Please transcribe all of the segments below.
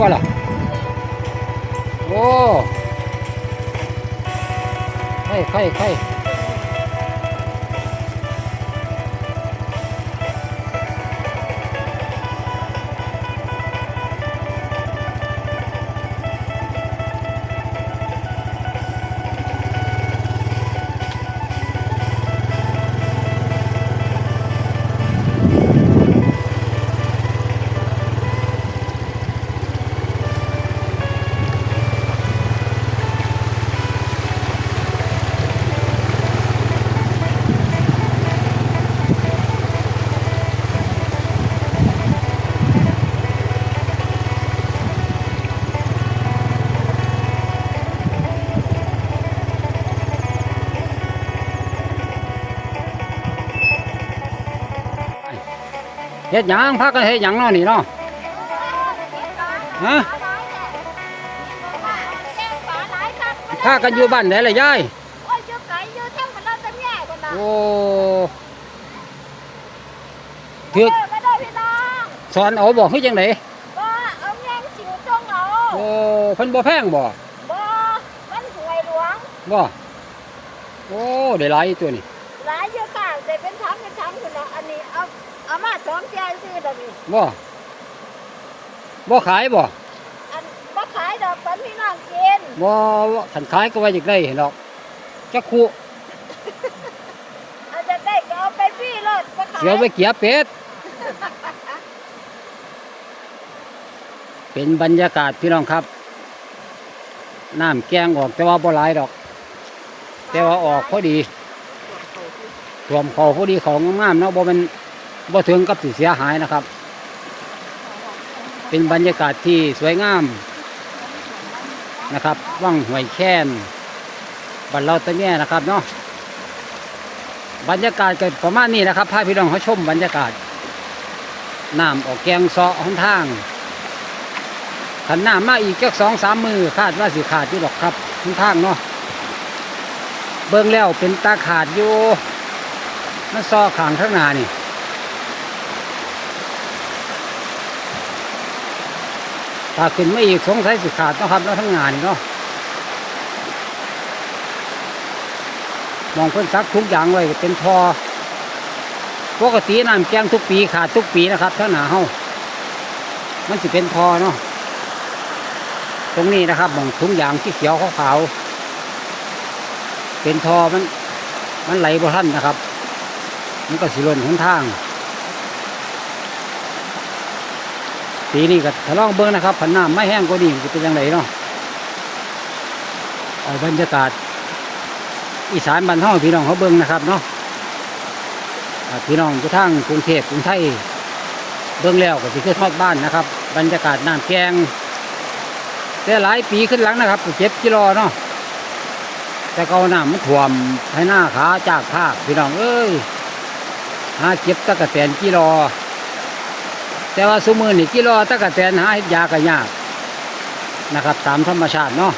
บ่ล่ะ โอ้ไข่ไข่ไข่ เฮ็ดหยังพักกันเฮ็ดหยังเนาะนี่เนาะฮะพากันอยู่บ้านไหนล่ะยายโอ้ยอยู่ไกลอยู่เท่ากันเราจะแย่กันนะโอ้ถือสอนเอาบอกคือจังไดบ่เอาแง่งสิวจงเอาโอ้เพิ่นบ่แพงบ่บ่มันหวยหลวงบ่โอ้ได้หลายตัวนี่หลายอยู่ค่ะแต่เป็นช้ำเป็นช้ำคุณเนาะอันนี้ เอาเอามาสองเจ้าซื้อดอกนี่บ่บ่ขายบ่อันบ่ขายดอกตอนพี่น้องกินบ่ขันขายก็ว่าอยากได้เห็นดอกจักคู่เอาจะได้ก็เอาไปฟรีรถบ่ขายเสียวไปเกียเป็ดเป็นบรรยากาศพี่น้องครับน้ำแกงออกแต่ว่าบ่หลายดอก แต่ว่าออกพอดีรวมเขาพอดีของงามๆเนาะบ่เป็ นบ่ถึงกับสิเสียหายนะครับ เป็นบรรยากาศที่สวยงามนะครับว่างหวยแค้นบันเราตะแง่นะครับเนาะบรรยากาศเก็ประมาณนี้นะครับพาพี่น้องเขาชมบรรยากาศน้ำออกแกงซาะหนทางขันน้ำมาอีกแค่สองสามมือคาดว่าสิขาดอยู่หรอกครับหนทางเนาะเบิ่งแล้วเป็นตาขาดอยู่นั่นซอขางข้างหน้านี่ ถ้าขึ้นไม่อีกสงสัยสิขาดเนาะครับแล้วทั้งงานเนาะมองเพิ่นซักทุกอย่างไว้เป็นทอปกติน้ำแกงทุกปีขาดทุกปีนะครับทั้งหนาเฮามันสิเป็นทอเนาะตรงนี้นะครับมองทุกอย่างที่เขียวขาวเป็นทอมัน มันไหลบ่ทันนะครับ มันก็สิหล่นหนทาง ปีนี้ก็ทะลองเบิ้งนะครับผันน้ำไม่แห้งก็ดีจะเป็นยังไงเนาะเอาบรรยากาศ อีสานบ้านห้องพี่น้องเขาเบิ้งนะครับเนาะพี่น้องทุกทางกรุงเทพกรุงไทยเบิ้งแล้วก็สิขึ้นทอดบ้านนะครับ บรรยากาศน้ำแกงแต่หลายปีขึ้นหลังนะครับเจ็บกิโลเนาะแต่เกาน้ำมันท่วมให้หน้าขาจากภาคพี่น้องเอ้ยหาเก็บตะกะแตนกิโล แต่ว่าสุมือนี่กิโลตะกะแตนหาเฮ็ดยาก็ยากนะครับ ตามธรรมชาติเนาะ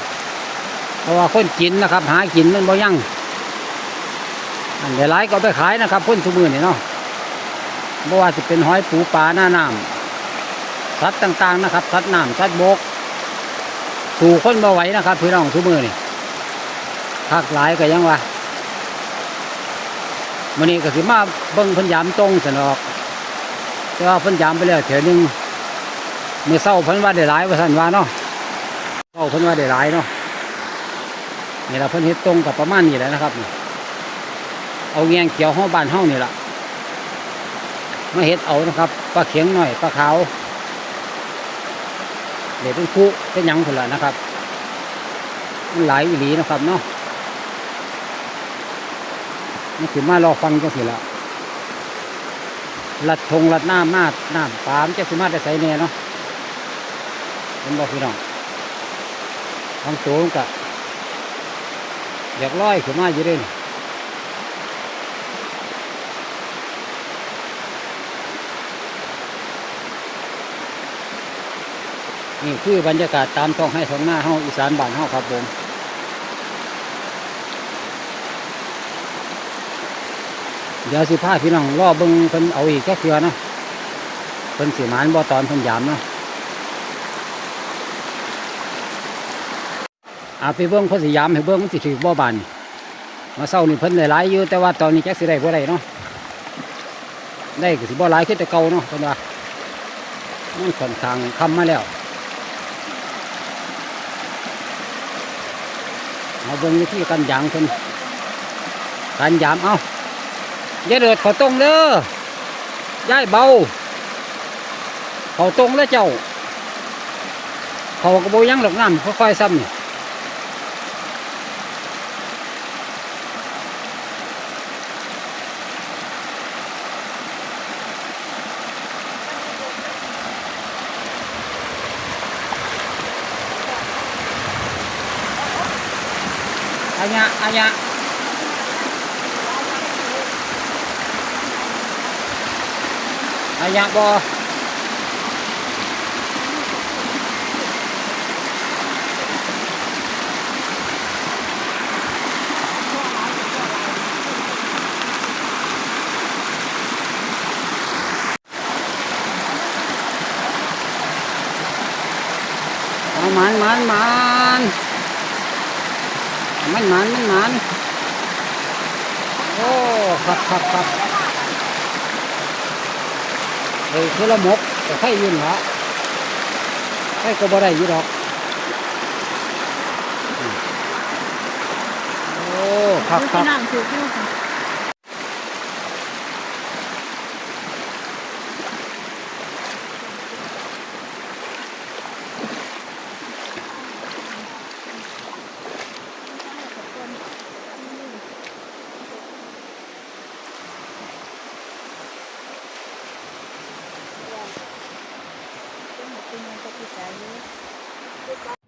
เพราะว่าคนกินนะครับ หากินมันบ่ยั่งอันเดี๋ยวหลายก็ไปขายนะครับคนสุมือนี่เนาะบ่ว่าจะเป็นหอยปูปลาหน้าน้ำสัตว์ต่างๆนะครับสัตว์น้ำสัตว์บกสู่คนบ่ไหวนะครับพี่น้องสุมือนี่ภาคหลายก็ยังว่ามื้อนี้ก็สิมาเบิ่งพิ่นยามตรงสนอก แต่ว่าเพิ่นยามไปแล้วเถียวนึงมือเศร้าเพิ่นว่าได้หลายว่าสันว่าเนาะเศร้าเพิ่นว่าได้หลายเนาะนี่เราเพิ่นเฮ็ดตรงกับประมาณนี้แหละนะครับนี่เอาแงงเขียวห้อบ้านเฮานี่ละมาเฮ็ดเอานะครับปลาเข็งหน่อยปลาขาวเดี๋ยวเป็นคู่เป็นยังพุ่นละนะครับมันหลายอีหลีนะครับเนาะนี่คือมารอฟังจังสิละ ลัดทงลัดน้ำมาดน้ำปามจะสิมาได้ใส่แน่เนาะเป็นบอกพี่น้องทางตัวมันกะอยากลอยขึ้นมาอยู่เด้นนี่คือบรรยากาศตามท้องให้ท้องหน้าเฮาอีสานบ้านเฮาครับผม ดี๋ยวสิพาพี่น้องรอเบิ่งเพิ่นเอาอีกแค่เทือนะเพิ่นสิหมานบ่ตอนเพิ่นยามนะอาไปเบิ้งเพิ่นสิยามให้เบิ้งมันสิถือบ่บานมาเศร้านี่เพิ่นหลายอยู่แต่ว่าตอนนี้จักสิได้บ่ได้เนาะได้ก็สิบ่หลายขึ้นแต่เก่าเนาะเพิ่นว่ามันค่อนข้างคำมาแล้วเอาเบิ้งวิธีการยางเพิ่นการยามเอา ย่าเดือดเขาตรงเด้อย่ายเบาเขาตรงแล้วเจ้า เขาก็บ่ยังหลอกน้ำค่อยๆซ้ำนี่อันเนี้ยอันเนี้ยอันเนี้ยบ อเอามันมันมันมันมัน มันมันโอ้ครับครับครับเฮ้ยคือละมกแต่ไข่ยืนละไข่ก็บ่ได้อยืดดอกอืมโอ้ครับครับน้ำถูกอยู่ ค่ะ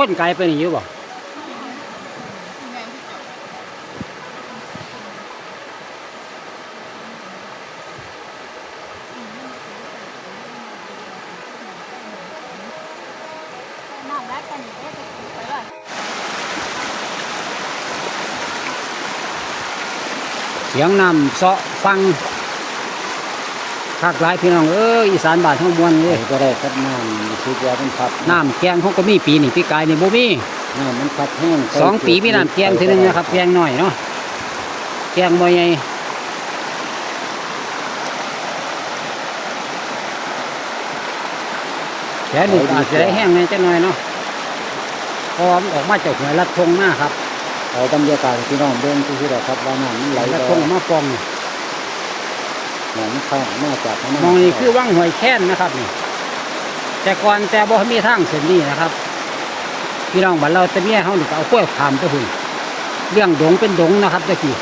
คนไกลไปนี่อยู่บ่เอ๊ะจะถูกไปว่าเสียงน้ำเสาะฟัง ภาคหลายพี่น้องเอ้ยอีสานบ้านทั้งมวลเลยก็ได้ครับน้ำสุดยอดมันพัดน้ำแกงเขาก็มีปีนี่ปีกายนี่บ่มีน้ำมันพัดแห้งสองปีมีน้ำแกงทีนึงนะครับแกงหน่อยเนาะแกงบ่ใหญ่แค่นี้ก็อาจจะได้แห้งในจังหน่อยเนาะเพราะว่ามันออกมาจากหวยลัดทงหน้าครับเอาบรรยากาศให้พี่น้องเบิ่งที่ที่เราครับว่าน้ำมันไหลลัดแล้ทวงมาฟอง นี่น้ำมันข้างมาจากข้ามองนี่คือว่างหวยแค้นนะครับนี่ แต่ก่อนแต่บ่มีทางเส้นนี้นะครับพี่น้องบ้านเราแตะเมียเขาหนี่ก็เอากล้วยขามไปหุ่นเรื่องดงเป็นดงนะครับตะกี้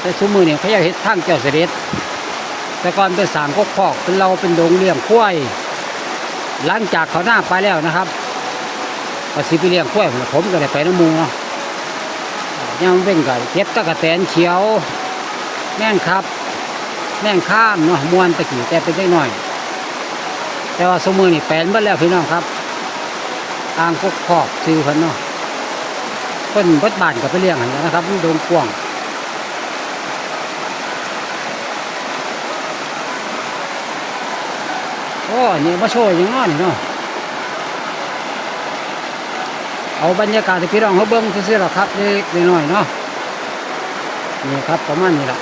แต่สมือเนี่ยเขาอยากเห็ดทางเจ้าเสด็จแต่ก่อนเป็นสามกกคอกเป็นเราเป็นดงเลี้ยงควายหลังจากเขาหน้าไปแล้วนะครับก็สิไปเลี้ยงควายผมก็เลยไปน้ำมูเนาะยังเป็นไก่เก็บตะกะแตนเขียวแม่งครับ แม่งข้ามเนาะมวนตะกี้แต่เป็นได้หน่อย แต่ว่าสมือนี่แปลนเบิดแล้วพี่น้องครับอ่างกกคอกซื้อพิ่นเนาะเพิ่นเบิดบานก็ไปเลี้ยงให้แล้นะครับมันโดนกว้างโอ้เนี่ยมาโชว์ย่างน้อยนี่เนาะเอาบรรยากาศให้พี่น้องเขาเบิ่งซื่อๆหรอครับเล็กน้อยเนาะนี่ครับประมาณนี้แหละ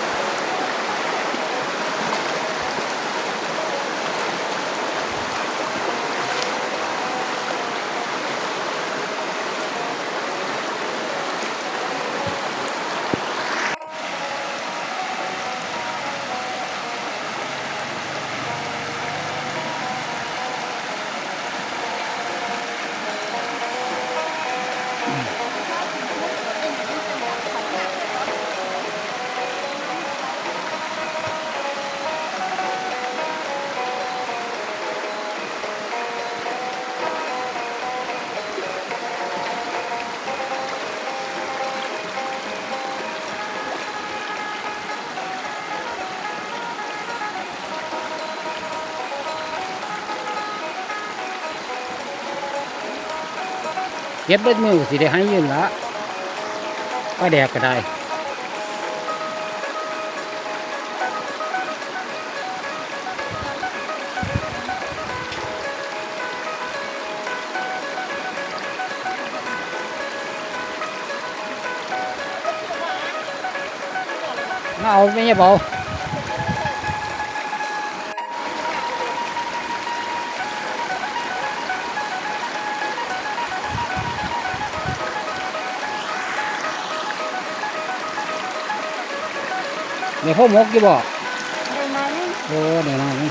เก็บเบิดมือสิได้ให้ยืนละป้าแดกก็ได้เอาไม่ใช่เบา เดี๋ยวพ่อหมกกี่บอกได้ไหมโอ้เดี๋ยวนะนี่